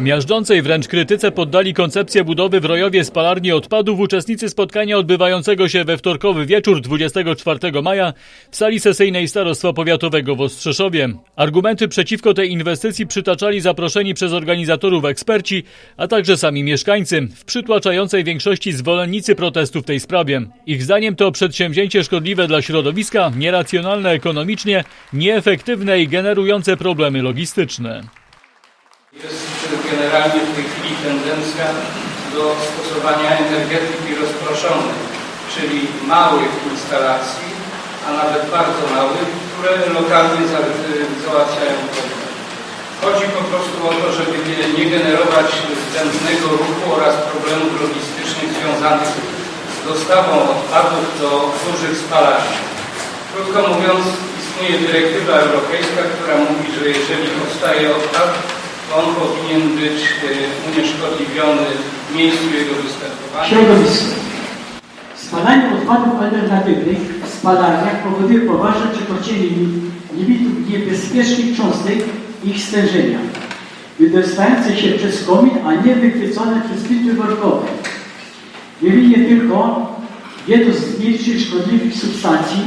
Miażdżącej wręcz krytyce poddali koncepcję budowy w Rojowie spalarni odpadów uczestnicy spotkania odbywającego się we wtorkowy wieczór 24 maja w sali sesyjnej Starostwa Powiatowego w Ostrzeszowie. Argumenty przeciwko tej inwestycji przytaczali zaproszeni przez organizatorów eksperci, a także sami mieszkańcy, w przytłaczającej większości zwolennicy protestu w tej sprawie. Ich zdaniem to przedsięwzięcie szkodliwe dla środowiska, nieracjonalne ekonomicznie, nieefektywne i generujące problemy logistyczne. Jest generalnie w tej chwili tendencja do stosowania energetyki rozproszonej, czyli małych instalacji, a nawet bardzo małych, które lokalnie za- załatwiają problem. Chodzi po prostu o to, żeby nie- generować zbędnego ruchu oraz problemów logistycznych związanych z dostawą odpadów do dużych spalarni. Krótko mówiąc, istnieje dyrektywa europejska, która mówi, że jeżeli powstaje odpad, on powinien być e, unieszkodliwiony w miejscu jego występowania. Środowisko. Spalanie odpadów alternatywnych w spalarniach powoduje poważne przekroczenie lim- limitów niebezpiecznych cząstek ich stężenia, wydostające się przez komin, a nie wychwycone przez filtry workowe. Wymienię tylko jedną z mniejszych szkodliwych substancji,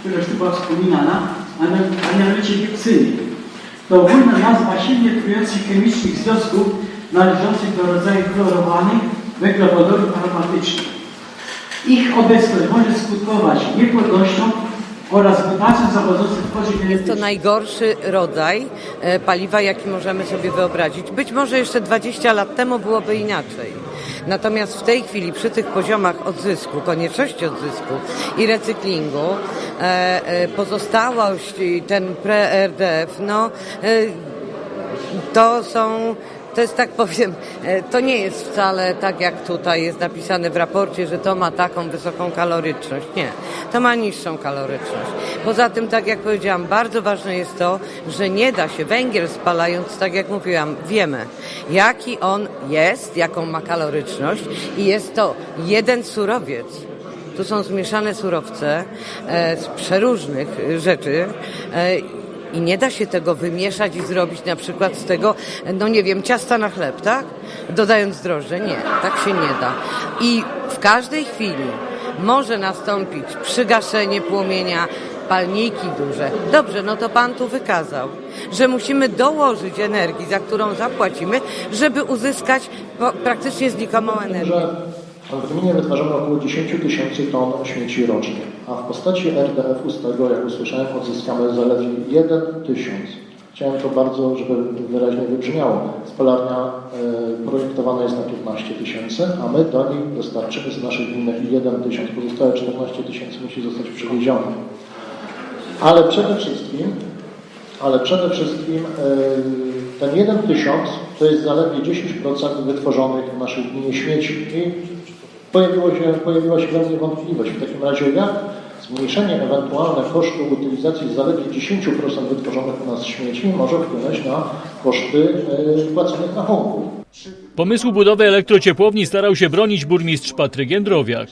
która już tu była wspominana, a mian- a mianowicie dioksiny. To ogólna nazwa silnie trujących chemicznych związków należących do rodzaju chlorowanych węglowodorów aromatycznych. Ich obecność może skutkować niepłodnością kodzie To najgorszy rodzaj e, paliwa, jaki możemy sobie wyobrazić. Być może jeszcze 20 lat temu byłoby inaczej. Natomiast w tej chwili przy tych poziomach odzysku, konieczności odzysku i recyklingu, e, e, pozostałość i ten pre-RDF, no to są, to jest tak powiem, e, to nie jest wcale tak jak tutaj jest napisane w raporcie, że to ma taką wysoką kaloryczność. Nie, to ma niższą kaloryczność. Poza tym, tak jak powiedziałam, bardzo ważne jest to, że nie da się węgiel spalając, tak jak mówiłam, wiemy jaki on jest, jaką ma kaloryczność i jest to jeden surowiec. Tu są zmieszane surowce e, z przeróżnych e, rzeczy. I nie da się tego wymieszać i zrobić na przykład z tego, no nie wiem, ciasta na chleb, tak? Dodając drożdże. Nie, tak się nie da. I w każdej chwili może nastąpić przygaszenie płomienia, palniki duże. Dobrze, no to Pan tu wykazał, że musimy dołożyć energii, za którą zapłacimy, żeby uzyskać praktycznie znikomą energię. w gminie wytwarzamy około 10 tysięcy ton śmieci rocznie, a w postaci RDF-u z tego, jak usłyszałem, odzyskamy zaledwie 1 tysiąc. Chciałem to bardzo, żeby wyraźnie wybrzmiało. Spalarnia e, projektowana jest na 15 tysięcy, a my do niej dostarczymy z naszej gminy 1 tysiąc. Pozostałe 14 tysięcy musi zostać przywiezione. Ale przede wszystkim, ale przede wszystkim e, ten 1 tysiąc to jest zaledwie 10% wytworzonych w naszej gminie śmieci. I pojawiło się, pojawiła się mnie wątpliwość. W takim razie jak zmniejszenie ewentualne kosztu utylizacji zaledwie 10% wytworzonych u nas śmieci może wpłynąć na koszty e, płaconych rachunków. Pomysłu budowy elektrociepłowni starał się bronić burmistrz Patryk Jędrowiak.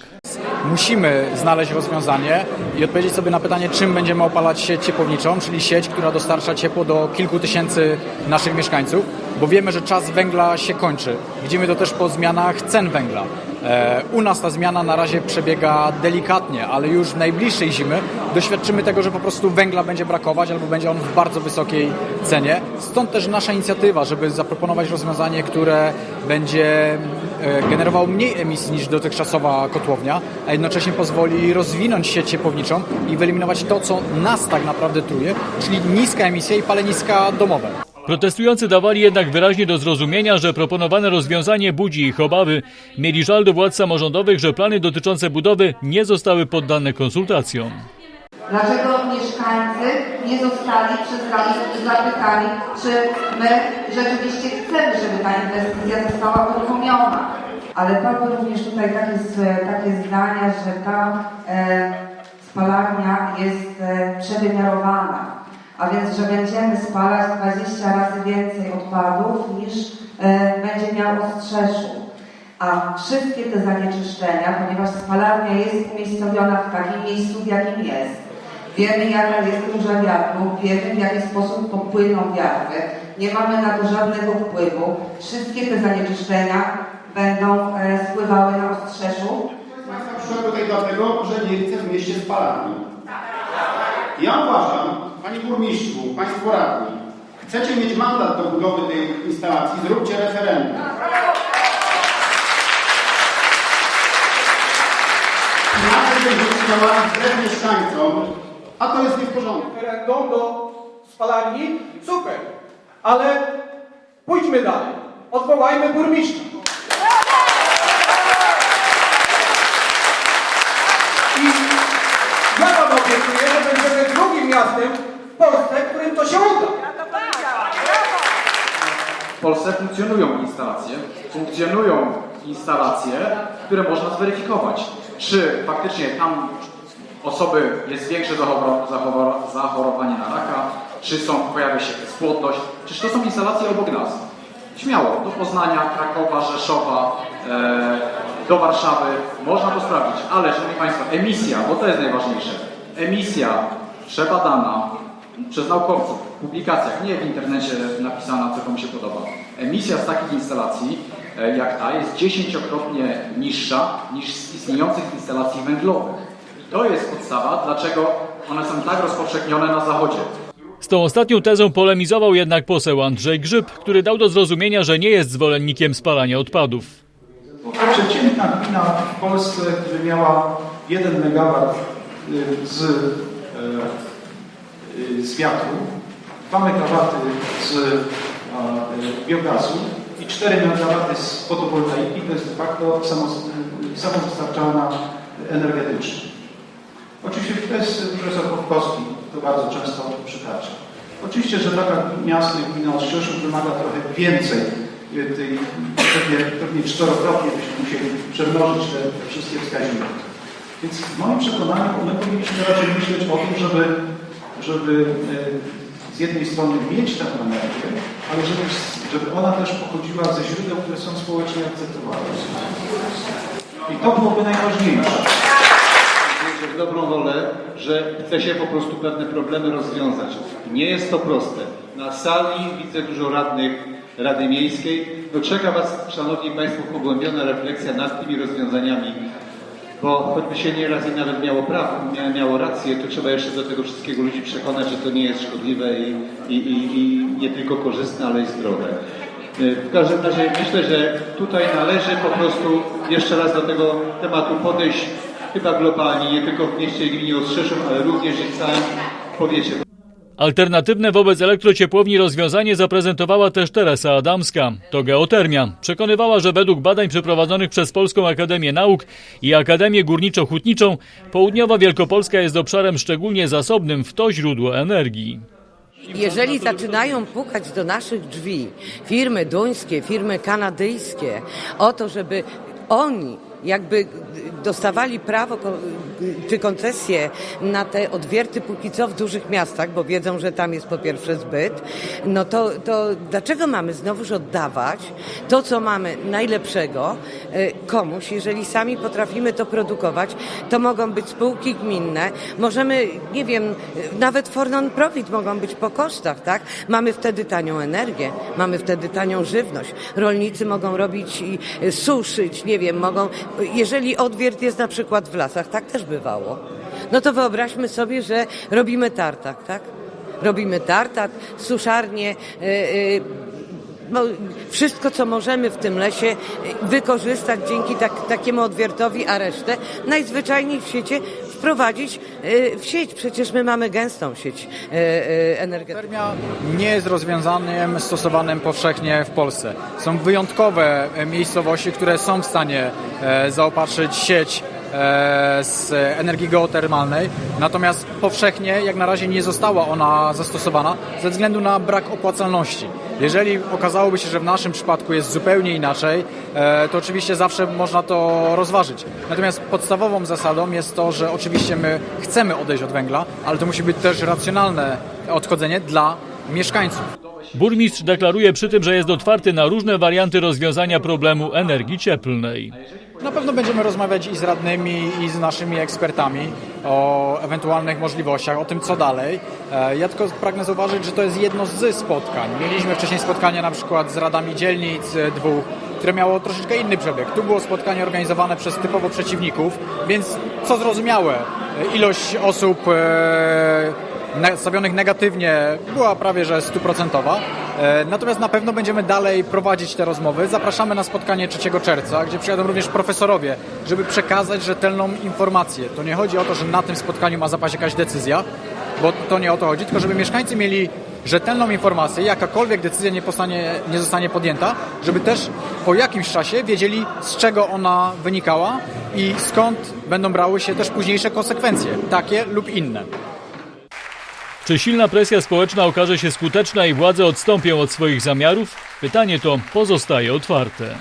musimy znaleźć rozwiązanie i odpowiedzieć sobie na pytanie, czym będziemy opalać sieć ciepłowniczą, czyli sieć, która dostarcza ciepło do kilku tysięcy naszych mieszkańców, bo wiemy, że czas węgla się kończy. Widzimy to też po zmianach cen węgla. E, U nas ta zmiana na razie przebiega delikatnie, ale już w najbliższej zimy doświadczymy tego, że po prostu węgla będzie brakować albo będzie on w bardzo wysokiej cenie. Stąd też nasza inicjatywa, żeby zaproponować rozwiązanie, które będzie e, generowało mniej emisji niż dotychczasowa kotłownia, a jednocześnie pozwoli rozwinąć sieć ciepłowniczą i wyeliminować to, co nas tak naprawdę truje, czyli niska emisja i paleniska domowe. Protestujący dawali jednak wyraźnie do zrozumienia, że proponowane rozwiązanie budzi ich obawy. Mieli żal do władz samorządowych, że plany dotyczące budowy nie zostały poddane konsultacjom. Dlaczego mieszkańcy nie zostali przez Radę zapytani, czy my rzeczywiście chcemy, żeby ta inwestycja została uruchomiona? Ale padły również tutaj takie, takie zdania, że ta e, spalarnia jest e, przewymiarowana, a więc, że będziemy spalać 20 razy więcej odpadów niż e, będzie miał Ostrzeszów. A wszystkie te zanieczyszczenia, ponieważ spalarnia jest umiejscowiona w takim miejscu, w jakim jest. Wiemy, jaka jest duża wiatru, wiemy, w jaki sposób popłyną wiatry. nie mamy na to żadnego wpływu. Wszystkie te zanieczyszczenia będą e, spływały na Ostrzeszu. Państwa przyszła tutaj dlatego, że nie chce w mieście spalarni. Ja uważam, Panie Burmistrzu, Państwo Radni, chcecie mieć mandat do budowy tej instalacji, zróbcie referendum. Inaczej będziecie działali wbrew mieszkańcom, a to jest nie w porządku. referendum do spalarni, super. Ale pójdźmy dalej. Odwołajmy burmistrza. W Polsce, którym to się uda. W Polsce funkcjonują instalacje, funkcjonują instalacje, które można zweryfikować, czy faktycznie tam osoby jest większe zachoro- zachoro- zachorowanie na raka, czy są, pojawia się bezpłodność, czyż to są instalacje obok nas. Śmiało, do Poznania, Krakowa, Rzeszowa, e, do Warszawy, można to sprawdzić, ale Szanowni Państwo, emisja, bo to jest najważniejsze, emisja przebadana przez naukowców, w publikacjach, nie w internecie napisana, co komu się podoba. Emisja z takich instalacji e, jak ta jest dziesięciokrotnie niższa niż z istniejących instalacji węglowych. I to jest podstawa, dlaczego one są tak rozpowszechnione na Zachodzie. Z tą ostatnią tezą polemizował jednak poseł Andrzej Grzyb, który dał do zrozumienia, że nie jest zwolennikiem spalania odpadów. Przeciętna gmina w Polsce, gdyby miała 1 MW z, e, y, z wiatru, 2 MW z e, biogazu i 4 MW z fotowoltaiki, to jest de facto samo- samowystarczalna energetycznie. Oczywiście to jest profesor Popkowski, to bardzo często przytacza. Oczywiście, że taka miasto jak gmina Ostrzeszów wymaga trochę więcej y, tej, pewnie, pewnie czterokrotnie byśmy musieli przemnożyć te wszystkie wskaźniki. Więc w moim przekonaniu my powinniśmy raczej myśleć o tym, żeby, żeby y, z jednej strony mieć tę energię, ale żeby, żeby ona też pochodziła ze źródeł, które są społecznie akceptowalne. I to byłoby najważniejsze. w dobrą wolę, że chce się po prostu pewne problemy rozwiązać. Nie jest to proste. Na sali widzę dużo radnych Rady Miejskiej. No czeka Was, Szanowni Państwo, pogłębiona refleksja nad tymi rozwiązaniami, bo choćby się nieraz i nawet miało prawo, mia- miało rację, to trzeba jeszcze do tego wszystkiego ludzi przekonać, że to nie jest szkodliwe i, i, i, i nie tylko korzystne, ale i zdrowe. Y, W każdym razie myślę, że tutaj należy po prostu jeszcze raz do tego tematu podejść chyba globalnie, nie tylko w mieście i gminie Ostrzeszów, ale również i w całym powiecie. Alternatywne wobec elektrociepłowni rozwiązanie zaprezentowała też Teresa Adamska. To geotermia. Przekonywała, że według badań przeprowadzonych przez Polską Akademię Nauk i Akademię Górniczo-Hutniczą południowa Wielkopolska jest obszarem szczególnie zasobnym w to źródło energii. Jeżeli zaczynają pukać do naszych drzwi firmy duńskie, firmy kanadyjskie o to, żeby oni jakby dostawali prawo czy koncesję na te odwierty póki co w dużych miastach, bo wiedzą, że tam jest po pierwsze zbyt, no to, to dlaczego mamy znowuż oddawać to, co mamy najlepszego komuś, jeżeli sami potrafimy to produkować, to mogą być spółki gminne, możemy, nie wiem, e, nawet for non-profit mogą być po kosztach, tak? Mamy wtedy tanią energię, mamy wtedy tanią żywność. Rolnicy mogą robić i e, suszyć, nie wiem, mogą, jeżeli odwiert jest na przykład w lasach, tak też bywało. No to wyobraźmy sobie, że robimy tartak, tak? Robimy tartak, suszarnie, yy, yy, no, wszystko, co możemy w tym lesie wykorzystać dzięki tak, takiemu odwiertowi, a resztę najzwyczajniej w świecie wprowadzić y, w sieć. Przecież my mamy gęstą sieć y, y, energetyczną. Termia nie jest rozwiązaniem stosowanym powszechnie w Polsce. Są wyjątkowe e, miejscowości, które są w stanie e, zaopatrzyć sieć e, z energii geotermalnej, natomiast powszechnie jak na razie nie została ona zastosowana ze względu na brak opłacalności. Jeżeli okazałoby się, że w naszym przypadku jest zupełnie inaczej, e, to oczywiście zawsze można to rozważyć. Natomiast podstawową zasadą jest to, że oczywiście my chcemy odejść od węgla, ale to musi być też racjonalne odchodzenie dla mieszkańców. Burmistrz deklaruje przy tym, że jest otwarty na różne warianty rozwiązania problemu energii cieplnej. Na pewno będziemy rozmawiać i z radnymi, i z naszymi ekspertami o ewentualnych możliwościach, o tym co dalej. E, Ja tylko pragnę zauważyć, że to jest jedno z spotkań. Mieliśmy wcześniej spotkania na przykład z radami dzielnic e, dwóch, które miało troszeczkę inny przebieg. Tu było spotkanie organizowane przez typowo przeciwników, więc co zrozumiałe, e, ilość osób nastawionych negatywnie była prawie że stuprocentowa. E, Natomiast na pewno będziemy dalej prowadzić te rozmowy. Zapraszamy na spotkanie 3 czerwca, gdzie przyjadą również profesorowie, żeby przekazać rzetelną informację. To nie chodzi o to, że na tym spotkaniu ma zapaść jakaś decyzja, bo to nie o to chodzi, tylko żeby mieszkańcy mieli rzetelną informację, jakakolwiek decyzja nie, postanie, nie zostanie podjęta, żeby też po jakimś czasie wiedzieli, z czego ona wynikała i skąd będą brały się też późniejsze konsekwencje, takie lub inne. Czy silna presja społeczna okaże się skuteczna i władze odstąpią od swoich zamiarów? Pytanie to pozostaje otwarte.